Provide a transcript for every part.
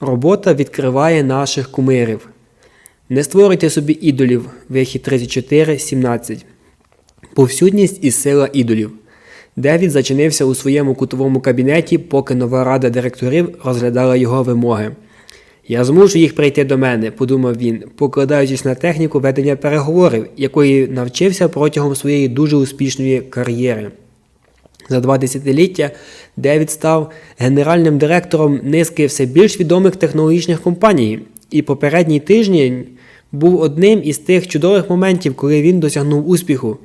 Робота відкриває наших кумирів. Не створюйте собі ідолів. Вихід 34, 17. Повсюдність і сила ідолів. Девід зачинився у своєму кутовому кабінеті, поки нова рада директорів розглядала його вимоги. Я змушу їх прийти до мене, подумав він, покладаючись на техніку ведення переговорів, якої навчився протягом своєї дуже успішної кар'єри. За два десятиліття Девід став генеральним директором низки все більш відомих технологічних компаній, і попередній тиждень був одним із тих чудових моментів, коли він досягнув успіху.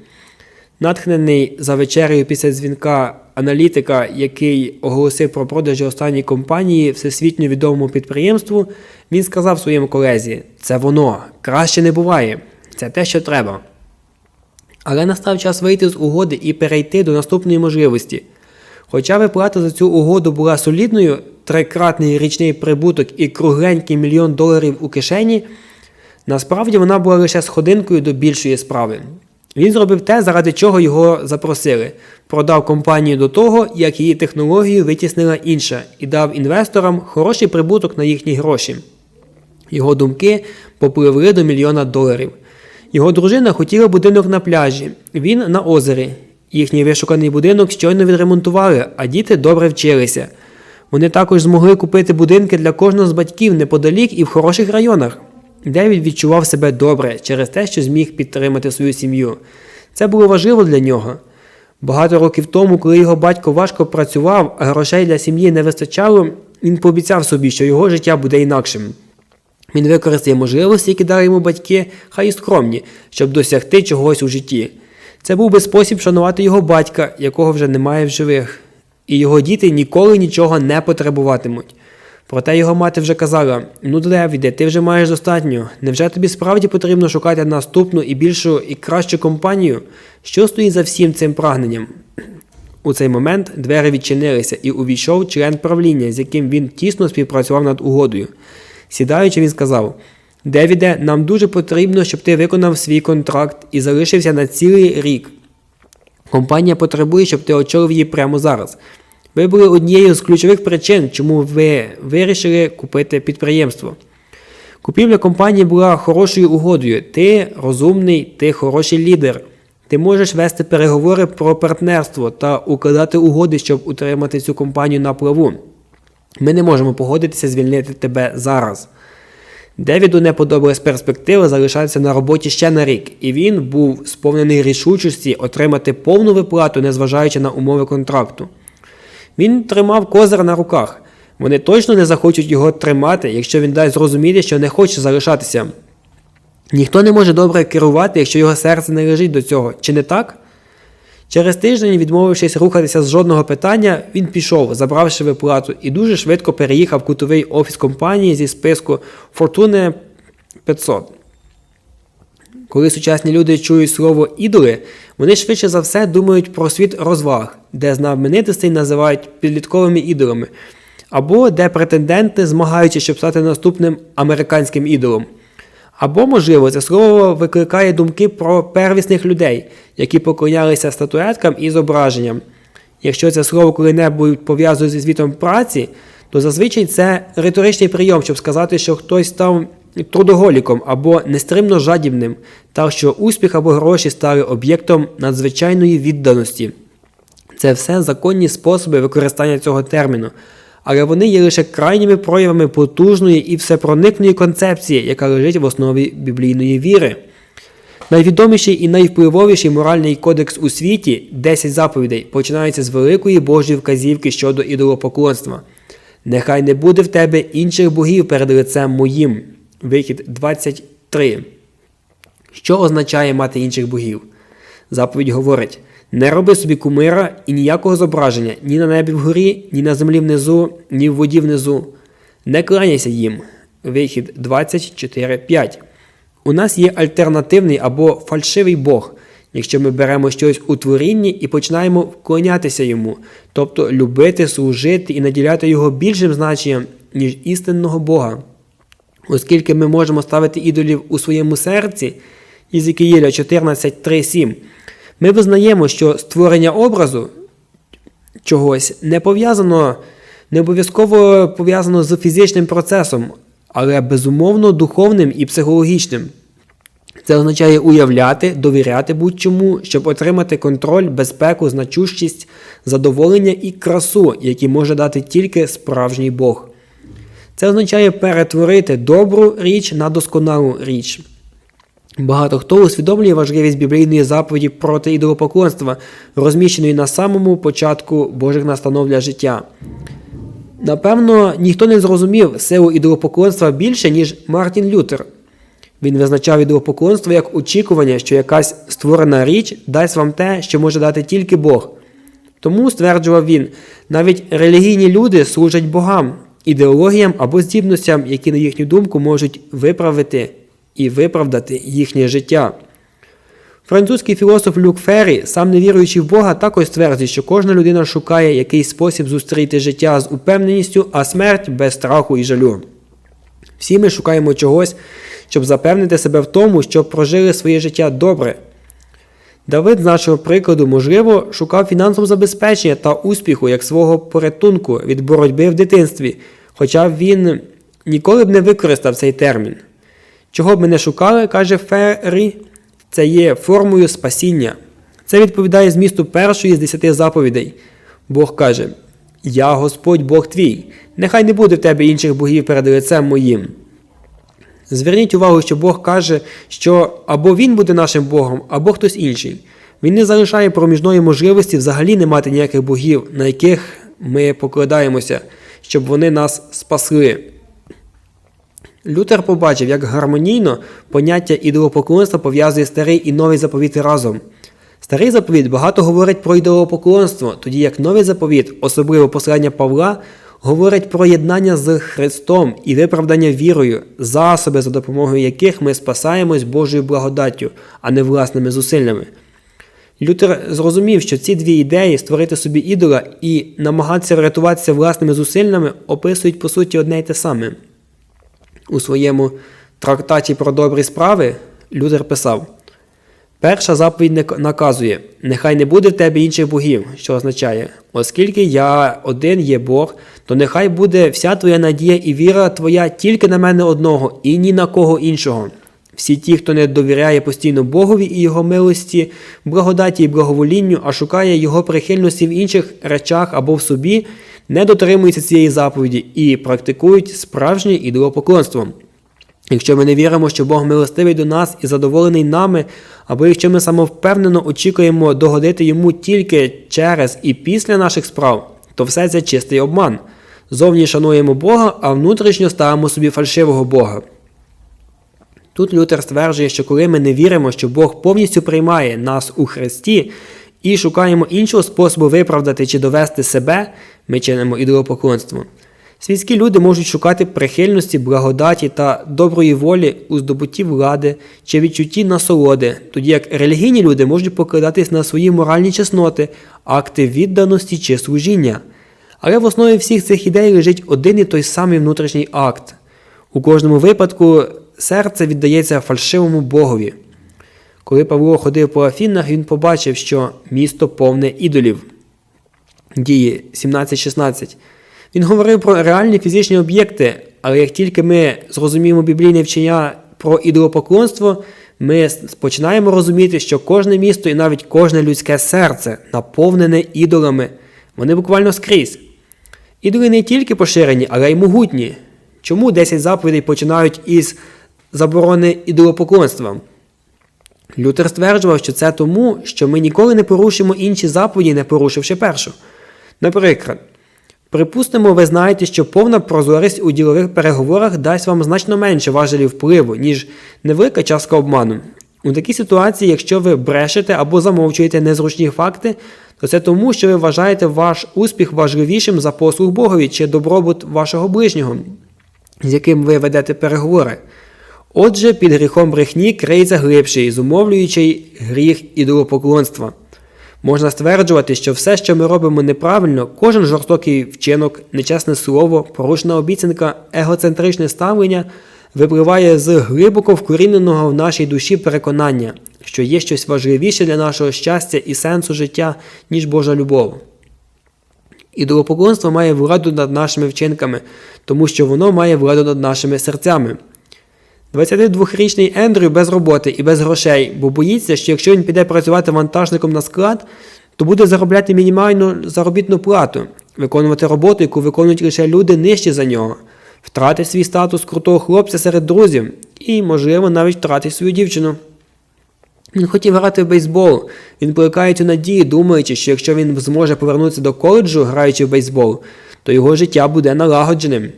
Натхнений за вечерею після дзвінка аналітика, який оголосив про продажі останньої компанії всесвітньо відомому підприємству, він сказав своєму колезі: це воно, краще не буває, це те, що треба. Але настав час вийти з угоди і перейти до наступної можливості. Хоча виплата за цю угоду була солідною, трикратний річний прибуток і кругленький мільйон доларів у кишені, насправді вона була лише сходинкою до більшої справи. Він зробив те, заради чого його запросили, продав компанію до того, як її технологію витіснила інша, і дав інвесторам хороший прибуток на їхні гроші. Його думки попливли до мільйона доларів. Його дружина хотіла будинок на пляжі, він на озері. Їхній вишуканий будинок щойно відремонтували, а діти добре вчилися. Вони також змогли купити будинки для кожного з батьків неподалік і в хороших районах. Девід відчував себе добре через те, що зміг підтримати свою сім'ю. Це було важливо для нього. Багато років тому, коли його батько важко працював, а грошей для сім'ї не вистачало, він пообіцяв собі, що його життя буде інакшим. Він використає можливості, які дали йому батьки, хай і скромні, щоб досягти чогось у житті. Це був би спосіб шанувати його батька, якого вже немає в живих, і його діти ніколи нічого не потребуватимуть. Проте його мати вже казала: ну, Девіде, ти вже маєш достатньо. Невже тобі справді потрібно шукати наступну і більшу і кращу компанію? Що стоїть за всім цим прагненням? У цей момент двері відчинилися і увійшов член правління, з яким він тісно співпрацював над угодою. Сідаючи, він сказав: Девіде, нам дуже потрібно, щоб ти виконав свій контракт і залишився на цілий рік. Компанія потребує, щоб ти очолив її прямо зараз. Ви були однією з ключових причин, чому ви вирішили купити підприємство. Купівля компанії була хорошою угодою. Ти розумний, ти хороший лідер. Ти можеш вести переговори про партнерство та укладати угоди, щоб утримати цю компанію на плаву. Ми не можемо погодитися звільнити тебе зараз. Девіду не подобалась перспектива залишатися на роботі ще на рік, і він був сповнений рішучості отримати повну виплату, незважаючи на умови контракту. Він тримав козир на руках. Вони точно не захочуть його тримати, якщо він дасть зрозуміти, що не хоче залишатися. Ніхто не може добре керувати, якщо його серце не лежить до цього, чи не так? Через тиждень, відмовившись рухатися з жодного питання, він пішов, забравши виплату, і дуже швидко переїхав кутовий офіс компанії зі списку Fortune 500. Коли сучасні люди чують слово ідоли, вони швидше за все думають про світ розваг, де знаменитостей називають підлітковими ідолами, або де претенденти змагаються, щоб стати наступним американським ідолом. Або, можливо, це слово викликає думки про первісних людей, які поклонялися статуеткам і зображенням. Якщо це слово коли-небудь пов'язує зі світом праці, то зазвичай це риторичний прийом, щоб сказати, що хтось став трудоголіком або нестримно жадібним, та що успіх або гроші стали об'єктом надзвичайної відданості. Це все законні способи використання цього терміну, але вони є лише крайніми проявами потужної і всепроникної концепції, яка лежить в основі біблійної віри. Найвідоміший і найвпливовіший моральний кодекс у світі 10 заповідей починається з великої Божої вказівки щодо ідолопоклонства. Нехай не буде в тебе інших богів перед лицем моїм. Вихід 23. Що означає мати інших богів? Заповідь говорить: не роби собі кумира і ніякого зображення ні на небі вгорі, ні на землі внизу, ні в воді внизу. Не кланяйся їм. Вихід 24.5. У нас є альтернативний або фальшивий Бог, якщо ми беремо щось у творінні і починаємо вклонятися йому, тобто любити, служити і наділяти його більшим значенням, ніж істинного Бога. Оскільки ми можемо ставити ідолів у своєму серці, Ізекіїля 14.3.7, ми визнаємо, що створення образу чогось не пов'язано не обов'язково пов'язано з фізичним процесом, але безумовно духовним і психологічним. Це означає уявляти, довіряти будь-чому, щоб отримати контроль, безпеку, значущість, задоволення і красу, які може дати тільки справжній Бог. Це означає перетворити добру річ на досконалу річ. Багато хто усвідомлює важливість біблійної заповіді проти ідолопоклонства, розміщеної на самому початку Божих настанов для життя. Напевно, ніхто не зрозумів силу ідолопоклонства більше, ніж Мартін Лютер. Він визначав ідолопоклонство як очікування, що якась створена річ дасть вам те, що може дати тільки Бог. Тому, стверджував він, навіть релігійні люди служать богам, ідеологіям або здібностям, які, на їхню думку, можуть виправити і виправдати їхнє життя. Французький філософ Люк Феррі, сам не віруючи в Бога, також стверджує, що кожна людина шукає якийсь спосіб зустріти життя з упевненістю, а смерть без страху і жалю. Всі ми шукаємо чогось, щоб запевнити себе в тому, що прожили своє життя добре. Давид, з нашого прикладу, можливо, шукав фінансового забезпечення та успіху як свого порятунку від боротьби в дитинстві, хоча він ніколи б не використав цей термін. Чого б ми не шукали, каже Феррі, це є формою спасіння. Це відповідає змісту першої з десяти заповідей. Бог каже: Я Господь Бог твій, нехай не буде в тебе інших богів перед лицем моїм. Зверніть увагу, що Бог каже, що або Він буде нашим Богом, або хтось інший. Він не залишає проміжної можливості взагалі не мати ніяких богів, на яких ми покладаємося, щоб вони нас спасли. Лютер побачив, як гармонійно поняття ідолопоклонства пов'язує старий і новий заповіт разом. Старий заповіт багато говорить про ідолопоклонство, тоді як новий заповіт, особливо послання Павла, говорить про єднання з Христом і виправдання вірою, засоби, за допомогою яких ми спасаємось Божою благодаттю, а не власними зусиллями. Лютер зрозумів, що ці дві ідеї створити собі ідола і намагатися врятуватися власними зусиллями описують по суті одне й те саме. У своєму трактаті про добрі справи Лютер писав: Перша заповідь наказує: Нехай не буде в тебе інших богів, що означає, оскільки я один є Бог, то нехай буде вся твоя надія і віра твоя тільки на мене одного і ні на кого іншого. Всі ті, хто не довіряє постійно Богові і Його милості, благодаті і благоволінню, а шукає Його прихильності в інших речах або в собі, не дотримуються цієї заповіді і практикують справжнє ідолопоклонство. Якщо ми не віримо, що Бог милостивий до нас і задоволений нами, або якщо ми самовпевнено очікуємо догодити йому тільки через і після наших справ, то все це чистий обман. Зовні шануємо Бога, а внутрішньо ставимо собі фальшивого Бога. Тут Лютер стверджує, що коли ми не віримо, що Бог повністю приймає нас у Христі і шукаємо іншого способу виправдати чи довести себе, ми чинимо ідолопоклонство. Світські люди можуть шукати прихильності, благодаті та доброї волі у здобутті влади чи відчутті насолоди, тоді як релігійні люди можуть покладатись на свої моральні чесноти, акти відданості чи служіння. Але в основі всіх цих ідей лежить один і той самий внутрішній акт. У кожному випадку серце віддається фальшивому Богові. Коли Павло ходив по Афінах, він побачив, що місто повне ідолів. Дії 17-16. Він говорив про реальні фізичні об'єкти, але як тільки ми зрозуміємо біблійне вчення про ідолопоклонство, ми починаємо розуміти, що кожне місто і навіть кожне людське серце наповнене ідолами. Вони буквально скрізь. Ідоли не тільки поширені, але й могутні. Чому 10 заповідей починають із заборони ідолопоклонства? Лютер стверджував, що це тому, що ми ніколи не порушимо інші заповіді, не порушивши першу. Наприклад, припустимо, ви знаєте, що повна прозорість у ділових переговорах дасть вам значно менше важелів впливу, ніж невелика частка обману. У такій ситуації, якщо ви брешете або замовчуєте незручні факти, то це тому, що ви вважаєте ваш успіх важливішим за послуг Богові чи добробут вашого ближнього, з яким ви ведете переговори. Отже, під гріхом брехні криється глибший, зумовлюючий гріх ідолопоклонства. Можна стверджувати, що все, що ми робимо неправильно, кожен жорстокий вчинок, нечесне слово, порушена обіцянка, егоцентричне ставлення випливає з глибоко вкоріненого в нашій душі переконання, що є щось важливіше для нашого щастя і сенсу життя, ніж Божа любов. Ідолопоклонство має владу над нашими вчинками, тому що воно має владу над нашими серцями. 22-річний Ендрю без роботи і без грошей, бо боїться, що якщо він піде працювати вантажником на склад, то буде заробляти мінімальну заробітну плату, виконувати роботу, яку виконують лише люди нижчі за нього, втратить свій статус крутого хлопця серед друзів і, можливо, навіть втратить свою дівчину. Він хотів грати в бейсбол. Він плекає цю надію, думаючи, що якщо він зможе повернутися до коледжу, граючи в бейсбол, то його життя буде налагодженим.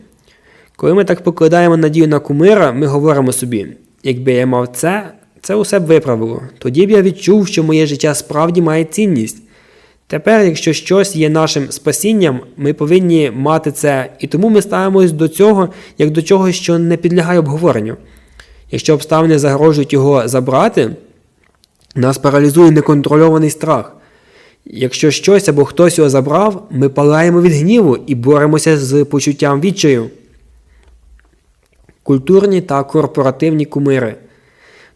Коли ми так покладаємо надію на кумира, ми говоримо собі: якби я мав це, це усе б виправило. Тоді б я відчув, що моє життя справді має цінність. Тепер, якщо щось є нашим спасінням, ми повинні мати це, і тому ми ставимось до цього як до чогось, що не підлягає обговоренню. Якщо обставини загрожують його забрати, нас паралізує неконтрольований страх. Якщо щось або хтось його забрав, ми палаємо від гніву і боремося з почуттям відчаю. Культурні та корпоративні кумири.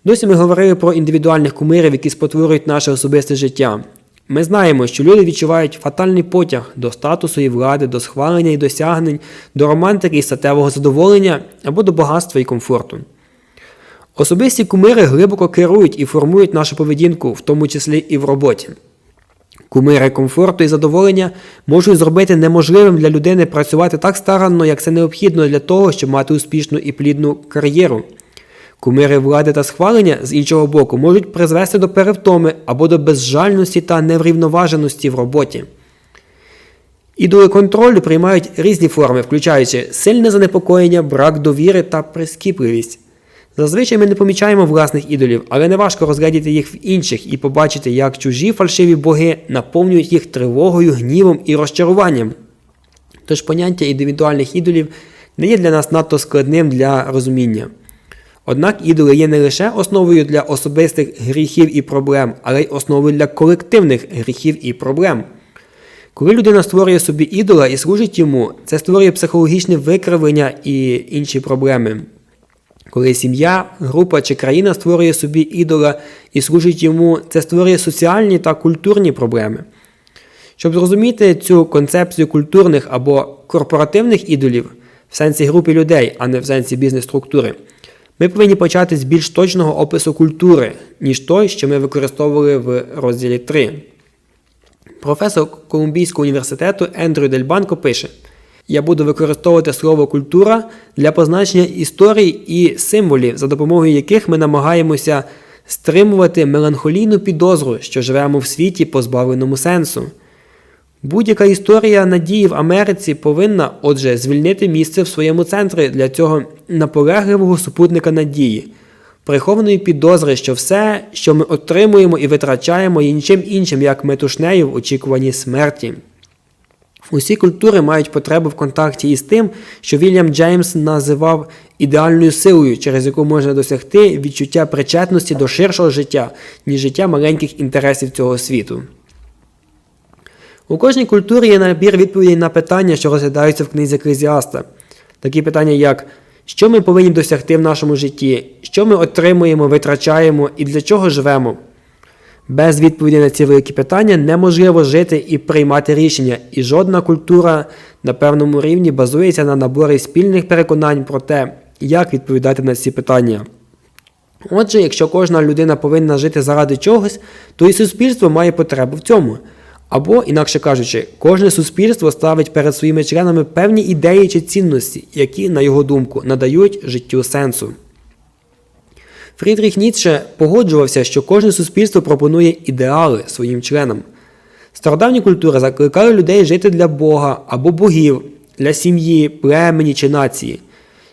Досі ми говорили про індивідуальних кумирів, які спотворюють наше особисте життя. Ми знаємо, що люди відчувають фатальний потяг до статусу і влади, до схвалення і досягнень, до романтики і статевого задоволення або до багатства і комфорту. Особисті кумири глибоко керують і формують нашу поведінку, в тому числі і в роботі. Кумири комфорту і задоволення можуть зробити неможливим для людини працювати так старанно, як це необхідно для того, щоб мати успішну і плідну кар'єру. Кумири влади та схвалення з іншого боку можуть призвести до перевтоми або до безжальності та неврівноваженості в роботі. Ідоли контролю приймають різні форми, включаючи сильне занепокоєння, брак довіри та прискіпливість. Зазвичай ми не помічаємо власних ідолів, але не важко розглядіти їх в інших і побачити, як чужі фальшиві боги наповнюють їх тривогою, гнівом і розчаруванням. Тож поняття індивідуальних ідолів не є для нас надто складним для розуміння. Однак ідоли є не лише основою для особистих гріхів і проблем, але й основою для колективних гріхів і проблем. Коли людина створює собі ідола і служить йому, це створює психологічне викривлення і інші проблеми. Коли сім'я, група чи країна створює собі ідола і служить йому, це створює соціальні та культурні проблеми. Щоб зрозуміти цю концепцію культурних або корпоративних ідолів в сенсі групи людей, а не в сенсі бізнес-структури, ми повинні почати з більш точного опису культури, ніж той, що ми використовували в розділі 3. Професор Колумбійського університету Ендрю Дельбанко пише. Я буду використовувати слово культура для позначення історій і символів, за допомогою яких ми намагаємося стримувати меланхолійну підозру, що живемо в світі, позбавленому сенсу. Будь-яка історія надії в Америці повинна, отже, звільнити місце в своєму центрі для цього наполегливого супутника надії, прихованої підозри, що все, що ми отримуємо і витрачаємо, є нічим іншим, як метушнею в очікуванні смерті. Усі культури мають потребу в контакті із тим, що Вільям Джеймс називав ідеальною силою, через яку можна досягти відчуття причетності до ширшого життя, ніж життя маленьких інтересів цього світу. У кожній культурі є набір відповідей на питання, що розглядаються в книзі Еклезіаста. Такі питання, як що ми повинні досягти в нашому житті, що ми отримуємо, витрачаємо і для чого живемо. Без відповіді на ці великі питання неможливо жити і приймати рішення, і жодна культура на певному рівні базується на наборі спільних переконань про те, як відповідати на ці питання. Отже, якщо кожна людина повинна жити заради чогось, то і суспільство має потребу в цьому. Або, інакше кажучи, кожне суспільство ставить перед своїми членами певні ідеї чи цінності, які, на його думку, надають життю сенсу. Фрідріх Ніцше погоджувався, що кожне суспільство пропонує ідеали своїм членам. Стародавні культури закликали людей жити для Бога або богів, для сім'ї, племені чи нації.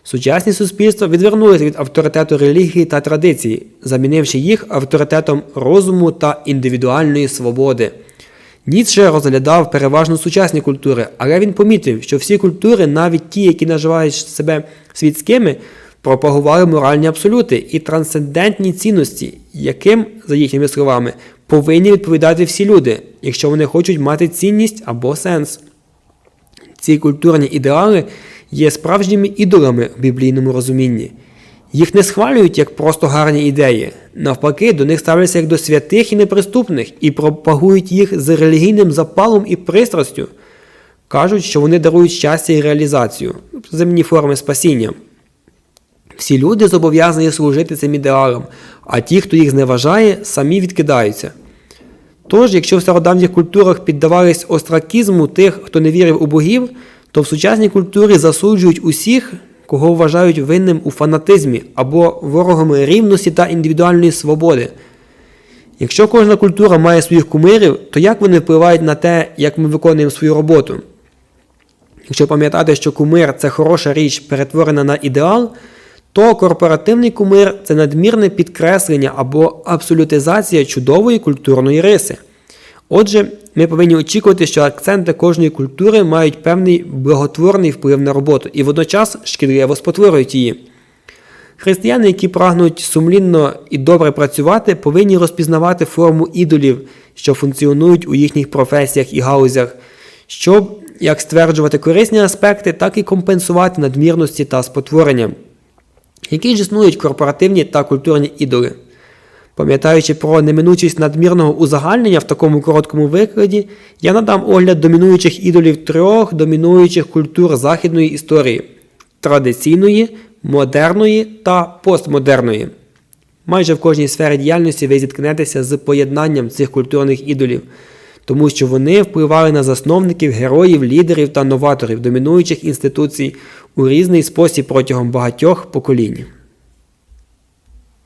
Сучасні суспільства відвернулися від авторитету релігії та традиції, замінивши їх авторитетом розуму та індивідуальної свободи. Ніцше розглядав переважно сучасні культури, але він помітив, що всі культури, навіть ті, які називають себе світськими, пропагували моральні абсолюти і трансцендентні цінності, яким, за їхніми словами, повинні відповідати всі люди, якщо вони хочуть мати цінність або сенс. Ці культурні ідеали є справжніми ідолами в біблійному розумінні. Їх не схвалюють як просто гарні ідеї, навпаки, до них ставляться як до святих і неприступних і пропагують їх з релігійним запалом і пристрастю. Кажуть, що вони дарують щастя і реалізацію, земні форми спасіння. Всі люди зобов'язані служити цим ідеалам, а ті, хто їх зневажає, самі відкидаються. Тож, якщо в стародавніх культурах піддавались остракізму тих, хто не вірив у богів, то в сучасній культурі засуджують усіх, кого вважають винним у фанатизмі або ворогами рівності та індивідуальної свободи. Якщо кожна культура має своїх кумирів, то як вони впливають на те, як ми виконуємо свою роботу? Якщо пам'ятати, що кумир це хороша річ, перетворена на ідеал, то корпоративний кумир це надмірне підкреслення або абсолютизація чудової культурної риси. Отже, ми повинні очікувати, що акценти кожної культури мають певний благотворний вплив на роботу і водночас шкідливо спотворюють її. Християни, які прагнуть сумлінно і добре працювати, повинні розпізнавати форму ідолів, що функціонують у їхніх професіях і гаузях, щоб як стверджувати корисні аспекти, так і компенсувати надмірності та спотворення. Які ж існують корпоративні та культурні ідоли? Пам'ятаючи про неминучість надмірного узагальнення в такому короткому викладі, я надам огляд домінуючих ідолів трьох домінуючих культур західної історії традиційної, модерної та постмодерної. Майже в кожній сфері діяльності ви зіткнетеся з поєднанням цих культурних ідолів, тому що вони впливали на засновників, героїв, лідерів та новаторів домінуючих інституцій у різний спосіб протягом багатьох поколінь.